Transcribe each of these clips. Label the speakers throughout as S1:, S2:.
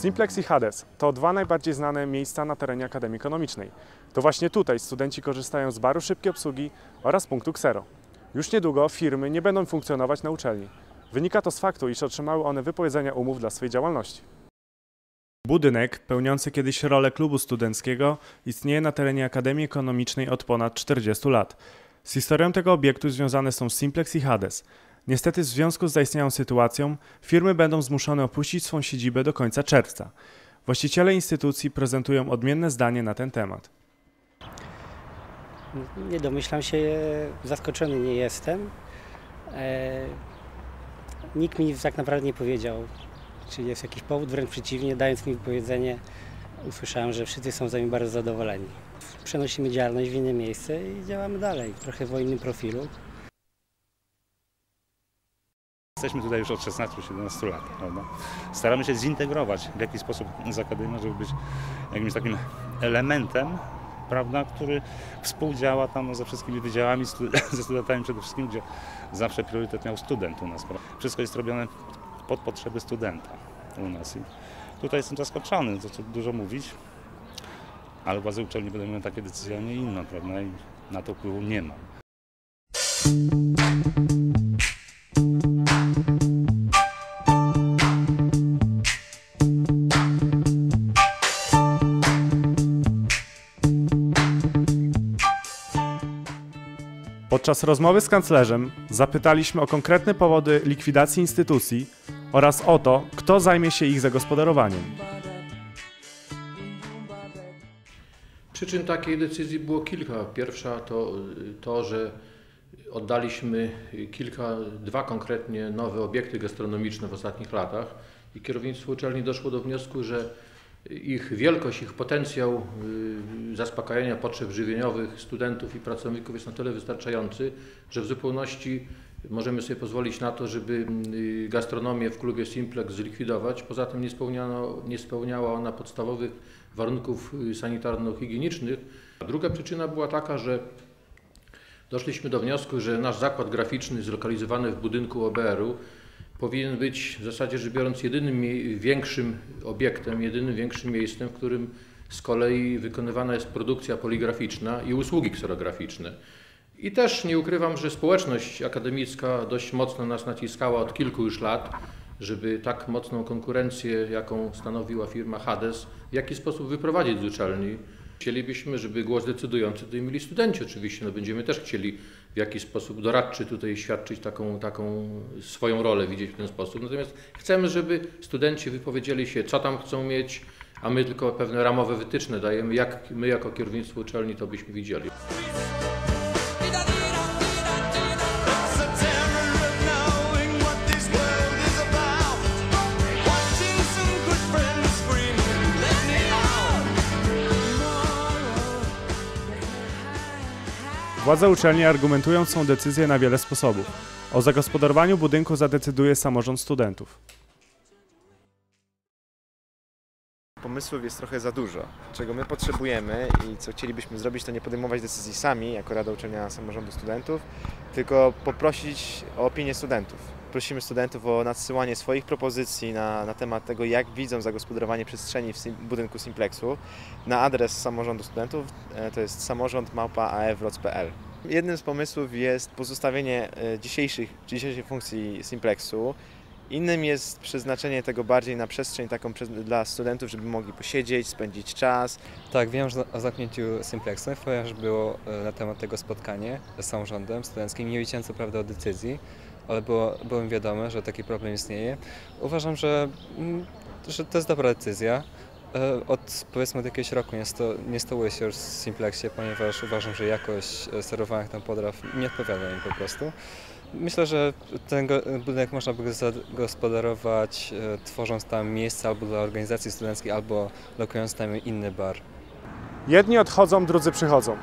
S1: Simplex i Hades to dwa najbardziej znane miejsca na terenie Akademii Ekonomicznej. To właśnie tutaj studenci korzystają z baru szybkiej obsługi oraz punktu Xero. Już niedługo firmy nie będą funkcjonować na uczelni. Wynika to z faktu, iż otrzymały one wypowiedzenia umów dla swojej działalności. Budynek, pełniący kiedyś rolę klubu studenckiego, istnieje na terenie Akademii Ekonomicznej od ponad 40 lat. Z historią tego obiektu związane są Simplex i Hades. Niestety w związku z zaistniałą sytuacją firmy będą zmuszone opuścić swą siedzibę do końca czerwca. Właściciele instytucji prezentują odmienne zdanie na ten temat.
S2: Nie domyślam się, zaskoczony nie jestem. E, nikt mi tak naprawdę nie powiedział, czy jest jakiś powód, wręcz przeciwnie, dając mi wypowiedzenie, usłyszałem, że wszyscy są z nami bardzo zadowoleni. Przenosimy działalność w inne miejsce i działamy dalej, trochę w innym profilu.
S3: Jesteśmy tutaj już od 16-17 lat, prawda? Staramy się zintegrować w jakiś sposób z Akademią, żeby być jakimś takim elementem, prawda, który współdziała tam ze wszystkimi wydziałami, ze studentami przede wszystkim, gdzie zawsze priorytet miał student u nas. Prawda? Wszystko jest robione pod potrzeby studenta u nas. I tutaj jestem zaskoczony, to co dużo mówić, ale władze uczelni będą miały takie decyzje, a nie inne, prawda? I na to wpływu nie ma.
S1: Podczas rozmowy z kanclerzem zapytaliśmy o konkretne powody likwidacji instytucji oraz o to, kto zajmie się ich zagospodarowaniem.
S4: Przyczyn takiej decyzji było kilka. Pierwsza to to, że oddaliśmy kilka, dwa konkretnie nowe obiekty gastronomiczne w ostatnich latach i kierownictwo uczelni doszło do wniosku, że ich wielkość, ich potencjał y, zaspokajania potrzeb żywieniowych studentów i pracowników jest na tyle wystarczający, że w zupełności możemy sobie pozwolić na to, żeby y, gastronomię w klubie Simplex zlikwidować. Poza tym nie, nie spełniała ona podstawowych warunków y, sanitarno-higienicznych. Druga przyczyna była taka, że doszliśmy do wniosku, że nasz zakład graficzny zlokalizowany w budynku OBR-u powinien być w zasadzie rzecz biorąc jedynym większym obiektem, jedynym większym miejscem, w którym z kolei wykonywana jest produkcja poligraficzna i usługi kserograficzne. I też nie ukrywam, że społeczność akademicka dość mocno nas naciskała od kilku już lat, żeby tak mocną konkurencję, jaką stanowiła firma Hades, w jaki sposób wyprowadzić z uczelni. Chcielibyśmy, żeby głos decydujący tutaj mieli studenci oczywiście, no będziemy też chcieli w jakiś sposób doradczy tutaj świadczyć taką, taką swoją rolę, widzieć w ten sposób. Natomiast chcemy, żeby studenci wypowiedzieli się, co tam chcą mieć, a my tylko pewne ramowe wytyczne dajemy, jak my jako kierownictwo uczelni to byśmy widzieli.
S1: Władze uczelni argumentują swą decyzję na wiele sposobów. O zagospodarowaniu budynku zadecyduje samorząd studentów.
S5: Pomysłów jest trochę za dużo. Czego my potrzebujemy i co chcielibyśmy zrobić, to nie podejmować decyzji sami, jako Rada Uczelnia Samorządu Studentów, tylko poprosić o opinię studentów. Prosimy studentów o nadsyłanie swoich propozycji na, na temat tego, jak widzą zagospodarowanie przestrzeni w sim, budynku Simplexu na adres samorządu studentów, e, to jest samorząd.afwroc.pl. Jednym z pomysłów jest pozostawienie e, dzisiejszych, dzisiejszej funkcji Simplexu, Innym jest przeznaczenie tego bardziej na przestrzeń taką dla studentów, żeby mogli posiedzieć, spędzić czas.
S6: Tak, wiem że o zamknięciu Simplexa, ponieważ było e, na temat tego spotkanie z samorządem studenckim. Nie wiedziałem co prawda o decyzji, ale było, mi wiadome, że taki problem istnieje. Uważam, że, mm, że to jest dobra decyzja. E, Od powiedzmy od jakiegoś roku nie, sto, nie stołuję się już w Simplexie, ponieważ uważam, że jakość e, serwowanych tam potraw nie odpowiada mi po prostu. Myślę, że ten budynek można by zagospodarować, e, tworząc tam miejsce albo dla organizacji studenckich, albo lokując tam inny bar.
S1: Jedni odchodzą, drudzy przychodzą.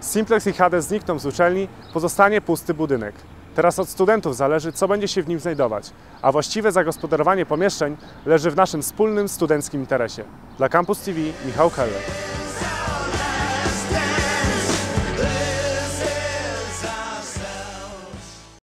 S1: Simplex i Hades znikną z uczelni, pozostanie pusty budynek. Teraz od studentów zależy, co będzie się w nim znajdować, a właściwe zagospodarowanie pomieszczeń leży w naszym wspólnym studenckim interesie. Dla Campus TV Michał Keller.